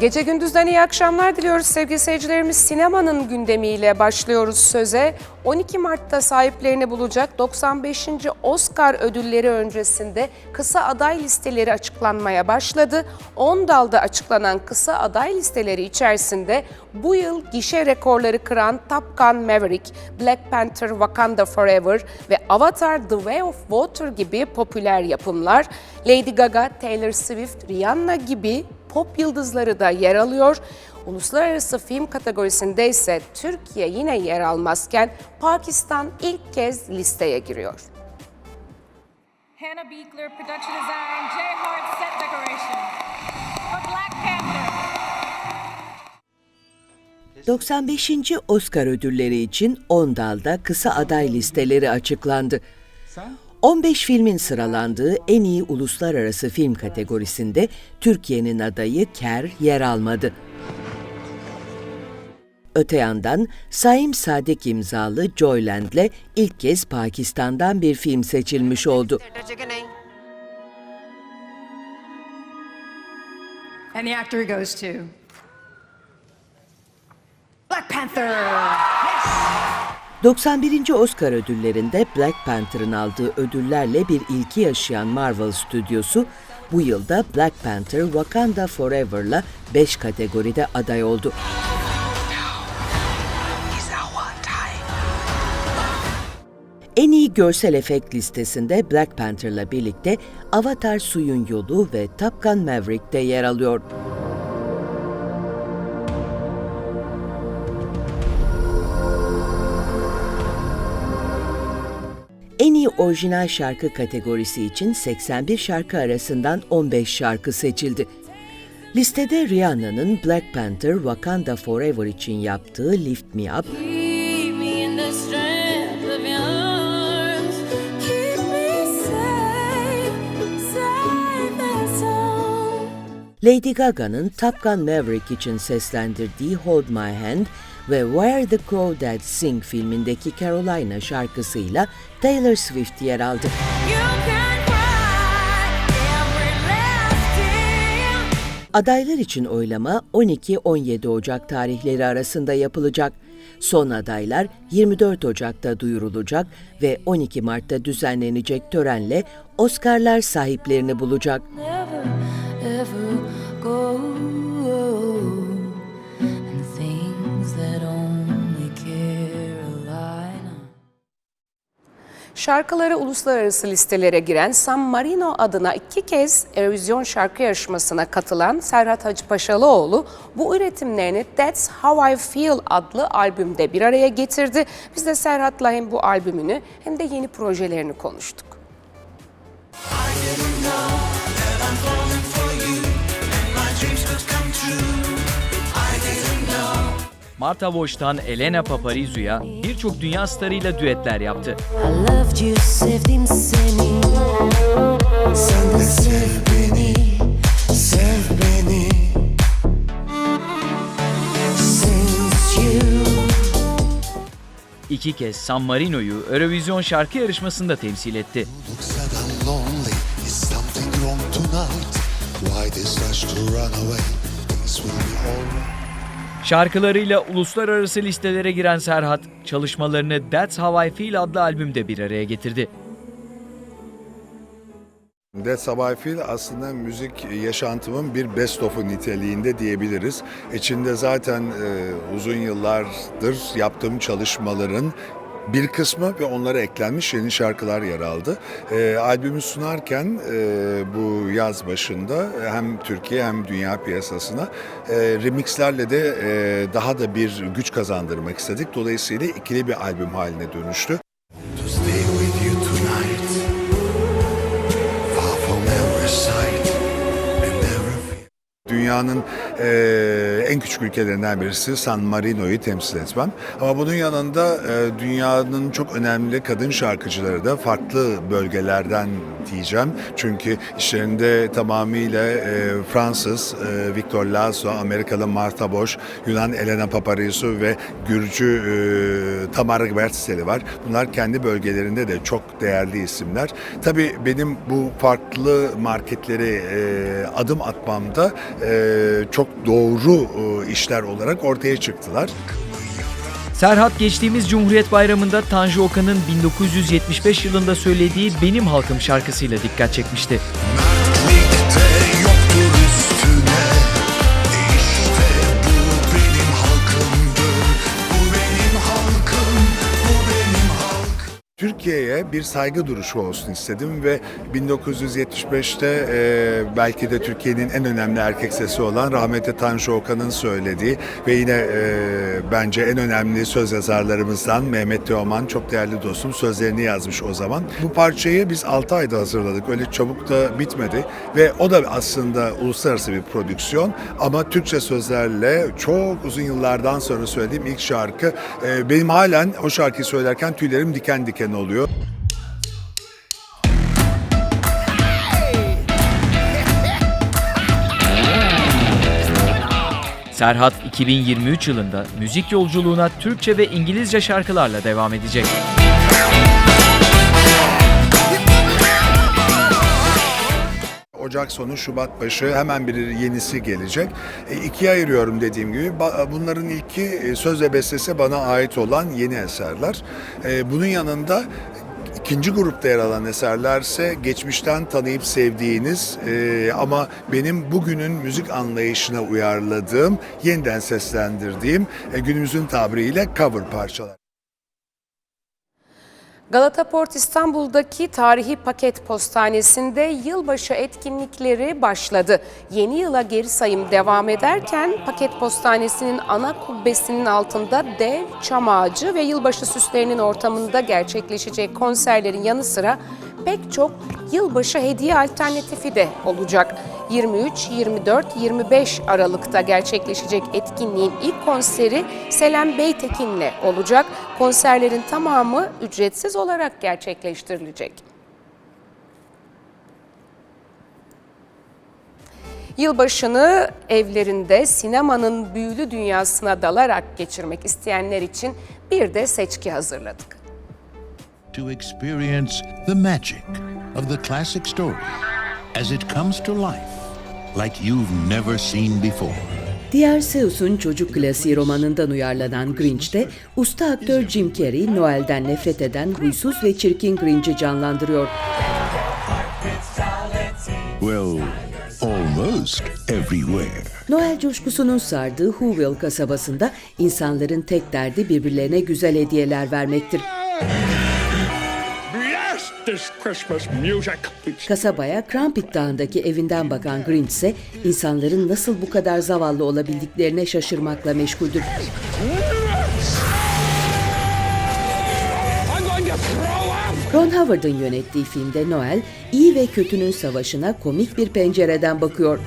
Gece gündüzden iyi akşamlar diliyoruz sevgili seyircilerimiz. Sinemanın gündemiyle başlıyoruz söze. 12 Mart'ta sahiplerini bulacak 95. Oscar ödülleri öncesinde kısa aday listeleri açıklanmaya başladı. 10 dalda açıklanan kısa aday listeleri içerisinde bu yıl gişe rekorları kıran Top Gun Maverick, Black Panther Wakanda Forever ve Avatar The Way of Water gibi popüler yapımlar, Lady Gaga, Taylor Swift, Rihanna gibi pop yıldızları da yer alıyor. Uluslararası film kategorisinde ise Türkiye yine yer almazken Pakistan ilk kez listeye giriyor. Hannah Beekler, production design, Jay Hart, set decoration. For Black Panther. 95. Oscar ödülleri için 10 dalda kısa aday listeleri açıklandı. 15 filmin sıralandığı en iyi uluslararası film kategorisinde Türkiye'nin adayı Ker yer almadı. Öte yandan Saim Sadek imzalı Joyland'le ilk kez Pakistan'dan bir film seçilmiş oldu. And the actor goes to Black Panther. 91. Oscar ödüllerinde Black Panther'ın aldığı ödüllerle bir ilki yaşayan Marvel stüdyosu bu yılda Black Panther Wakanda Forever'la 5 kategoride aday oldu. En iyi görsel efekt listesinde Black Panther'la birlikte Avatar Suyun Yolu ve Top Gun Maverick de yer alıyor. Orijinal şarkı kategorisi için 81 şarkı arasından 15 şarkı seçildi. Listede Rihanna'nın Black Panther Wakanda Forever için yaptığı Lift Me Up. Lady Gaga'nın Top Gun Maverick için seslendirdiği Hold My Hand ve Where the Crow That Sing filmindeki Carolina şarkısıyla Taylor Swift yer aldı. Adaylar için oylama 12-17 Ocak tarihleri arasında yapılacak. Son adaylar 24 Ocak'ta duyurulacak ve 12 Mart'ta düzenlenecek törenle Oscar'lar sahiplerini bulacak. Never ever go. Şarkıları uluslararası listelere giren San Marino adına iki kez Eurovision şarkı yarışmasına katılan Serhat Hacıpaşalıoğlu bu üretimlerini That's How I Feel adlı albümde bir araya getirdi. Biz de Serhat'la hem bu albümünü hem de yeni projelerini konuştuk. Marta Voş'tan Elena Paparizu'ya birçok dünya starıyla düetler yaptı. I loved you, sevdim seni. Sen de sev beni, sev beni. Since you İki kez San Marino'yu Eurovision şarkı yarışmasında temsil etti. Why this rush to run away? Things will be alright. Şarkılarıyla uluslararası listelere giren Serhat, çalışmalarını That's How I Feel adlı albümde bir araya getirdi. How I Feel aslında müzik yaşantımın bir best of'u niteliğinde diyebiliriz. İçinde zaten e, uzun yıllardır yaptığım çalışmaların bir kısmı ve onlara eklenmiş yeni şarkılar yer aldı. E, albümü sunarken e, bu yaz başında hem Türkiye hem dünya piyasasına e, remixlerle de e, daha da bir güç kazandırmak istedik. Dolayısıyla ikili bir albüm haline dönüştü. Dünyanın eee, en küçük ülkelerinden birisi San Marino'yu temsil etmem. Ama bunun yanında eee, dünyanın çok önemli kadın şarkıcıları da farklı bölgelerden diyeceğim. Çünkü işlerinde tamamıyla eee, Fransız eee, Victor Lazo, Amerikalı Martha Boş, Yunan Elena Paparizou ve Gürcü eee, Tamara Gbertseli var. Bunlar kendi bölgelerinde de çok değerli isimler. Tabii benim bu farklı marketlere eee, adım atmamda eee, çok doğru e, işler olarak ortaya çıktılar. Serhat geçtiğimiz Cumhuriyet Bayramı'nda Tanju Okan'ın 1975 yılında söylediği Benim Halkım şarkısıyla dikkat çekmişti. Türkiye'ye bir saygı duruşu olsun istedim ve 1975'te e, belki de Türkiye'nin en önemli erkek sesi olan rahmetli Tanju Okan'ın söylediği ve yine e, bence en önemli söz yazarlarımızdan Mehmet Teoman çok değerli dostum sözlerini yazmış o zaman. Bu parçayı biz 6 ayda hazırladık. Öyle çabuk da bitmedi ve o da aslında uluslararası bir prodüksiyon ama Türkçe sözlerle çok uzun yıllardan sonra söylediğim ilk şarkı. E, benim halen o şarkıyı söylerken tüylerim diken diken oluyor. Serhat 2023 yılında müzik yolculuğuna Türkçe ve İngilizce şarkılarla devam edecek. Ocak sonu, Şubat başı hemen bir yenisi gelecek. E, ikiye ayırıyorum dediğim gibi. Bunların ilki e, söz ve bestesi bana ait olan yeni eserler. E, bunun yanında ikinci grupta yer alan eserlerse geçmişten tanıyıp sevdiğiniz e, ama benim bugünün müzik anlayışına uyarladığım, yeniden seslendirdiğim e, günümüzün tabiriyle cover parçalar. Galata Port İstanbul'daki tarihi paket postanesinde yılbaşı etkinlikleri başladı. Yeni yıla geri sayım devam ederken paket postanesinin ana kubbesinin altında dev çam ağacı ve yılbaşı süslerinin ortamında gerçekleşecek konserlerin yanı sıra pek çok yılbaşı hediye alternatifi de olacak. 23, 24, 25 Aralık'ta gerçekleşecek etkinliğin ilk konseri Selen Beytekin'le olacak. Konserlerin tamamı ücretsiz olarak gerçekleştirilecek. Yılbaşını evlerinde sinemanın büyülü dünyasına dalarak geçirmek isteyenler için bir de seçki hazırladık. To experience the magic of the classic story as it comes to life like you've never seen before. Diğer Seuss'un çocuk klasiği romanından uyarlanan Grinch'te usta aktör Jim Carrey Noel'den nefret eden huysuz ve çirkin Grinch'i canlandırıyor. Well, almost everywhere. Noel coşkusunun sardığı Whoville kasabasında insanların tek derdi birbirlerine güzel hediyeler vermektir. Kasabaya Crumpit Dağı'ndaki evinden bakan Grinch ise insanların nasıl bu kadar zavallı olabildiklerine şaşırmakla meşguldür. Ron Howard'ın yönettiği filmde Noel, iyi ve kötünün savaşına komik bir pencereden bakıyor.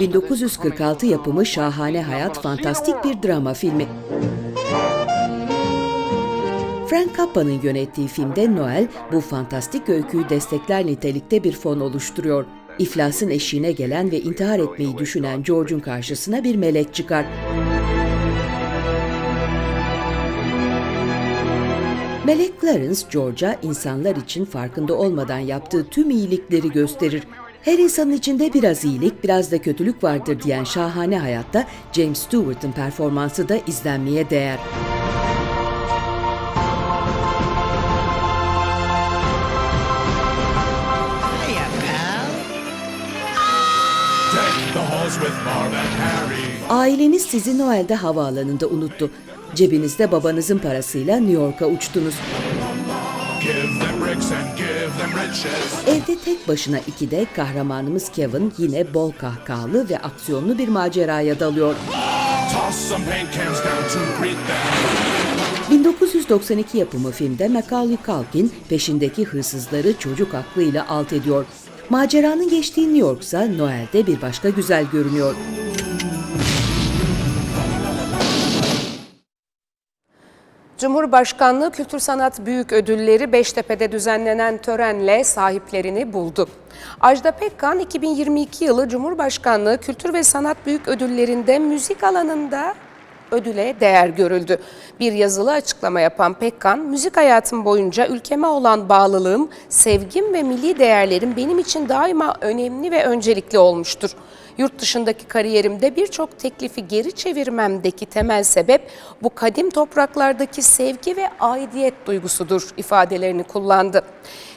1946 yapımı Şahane Hayat fantastik bir drama filmi. Frank Cappa'nın yönettiği filmde Noel bu fantastik öyküyü destekler nitelikte bir fon oluşturuyor. İflasın eşiğine gelen ve intihar etmeyi düşünen George'un karşısına bir melek çıkar. Melek Clarence, George'a insanlar için farkında olmadan yaptığı tüm iyilikleri gösterir. Her insanın içinde biraz iyilik, biraz da kötülük vardır diyen şahane hayatta James Stewart'ın performansı da izlenmeye değer. Aileniz sizi Noel'de havaalanında unuttu. Cebinizde babanızın parasıyla New York'a uçtunuz. Evde tek başına ikide kahramanımız Kevin yine bol kahkahalı ve aksiyonlu bir maceraya dalıyor. Toss some paint cans down to greet them 1992 yapımı filmde Macaulay Culkin peşindeki hırsızları çocuk aklıyla alt ediyor. Maceranın geçtiği New York'sa Noel'de bir başka güzel görünüyor. Cumhurbaşkanlığı Kültür Sanat Büyük Ödülleri Beştepe'de düzenlenen törenle sahiplerini buldu. Ajda Pekkan 2022 yılı Cumhurbaşkanlığı Kültür ve Sanat Büyük Ödülleri'nde müzik alanında ödüle değer görüldü. Bir yazılı açıklama yapan Pekkan, müzik hayatım boyunca ülkeme olan bağlılığım, sevgim ve milli değerlerim benim için daima önemli ve öncelikli olmuştur. Yurt dışındaki kariyerimde birçok teklifi geri çevirmemdeki temel sebep bu kadim topraklardaki sevgi ve aidiyet duygusudur ifadelerini kullandı.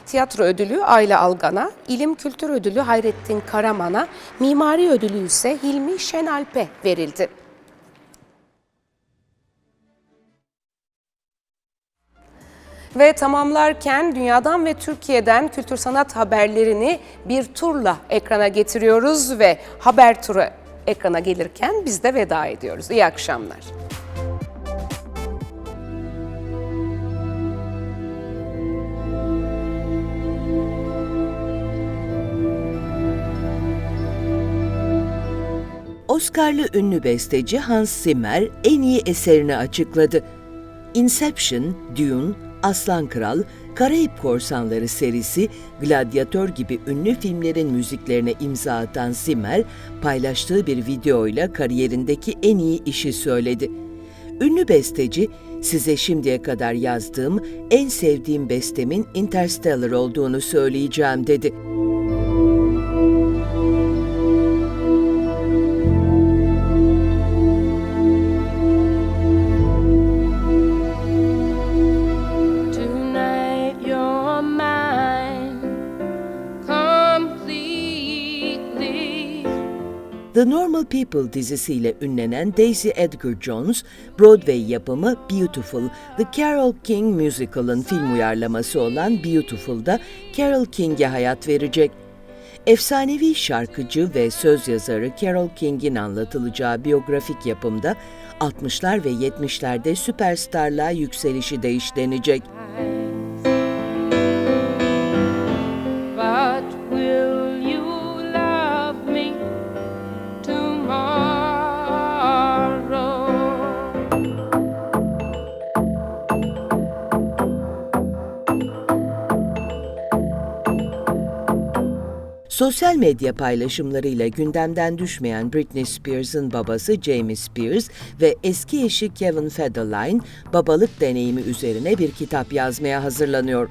Tiyatro ödülü Ayla Algan'a, İlim Kültür Ödülü Hayrettin Karaman'a, Mimari Ödülü ise Hilmi Şenalp'e verildi. Ve tamamlarken dünyadan ve Türkiye'den kültür sanat haberlerini bir turla ekrana getiriyoruz ve haber turu ekrana gelirken biz de veda ediyoruz. İyi akşamlar. Oscar'lı ünlü besteci Hans Zimmer en iyi eserini açıkladı. Inception, Dune, Aslan Kral, Karayip Korsanları serisi, Gladyatör gibi ünlü filmlerin müziklerine imza atan Zimmer, paylaştığı bir videoyla kariyerindeki en iyi işi söyledi. Ünlü besteci, size şimdiye kadar yazdığım en sevdiğim bestemin Interstellar olduğunu söyleyeceğim dedi. The Normal People dizisiyle ünlenen Daisy Edgar Jones, Broadway yapımı Beautiful, The Carole King Musical'ın film uyarlaması olan Beautiful'da Carole King'e hayat verecek. Efsanevi şarkıcı ve söz yazarı Carole King'in anlatılacağı biyografik yapımda 60'lar ve 70'lerde süperstarlığa yükselişi de işlenecek. Sosyal medya paylaşımlarıyla gündemden düşmeyen Britney Spears'ın babası Jamie Spears ve eski eşi Kevin Federline babalık deneyimi üzerine bir kitap yazmaya hazırlanıyor.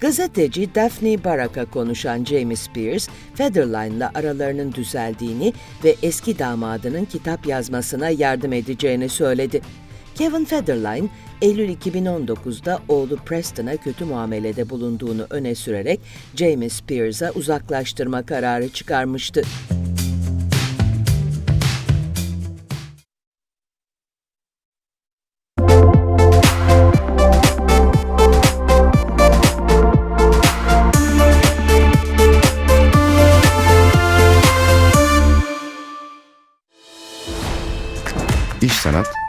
Gazeteci Daphne Barak'a konuşan Jamie Spears, Federline'la aralarının düzeldiğini ve eski damadının kitap yazmasına yardım edeceğini söyledi. Kevin Federline, Eylül 2019'da oğlu Preston'a kötü muamelede bulunduğunu öne sürerek Jamie Spears'a uzaklaştırma kararı çıkarmıştı.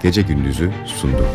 Gece Gündüz'ü sundu.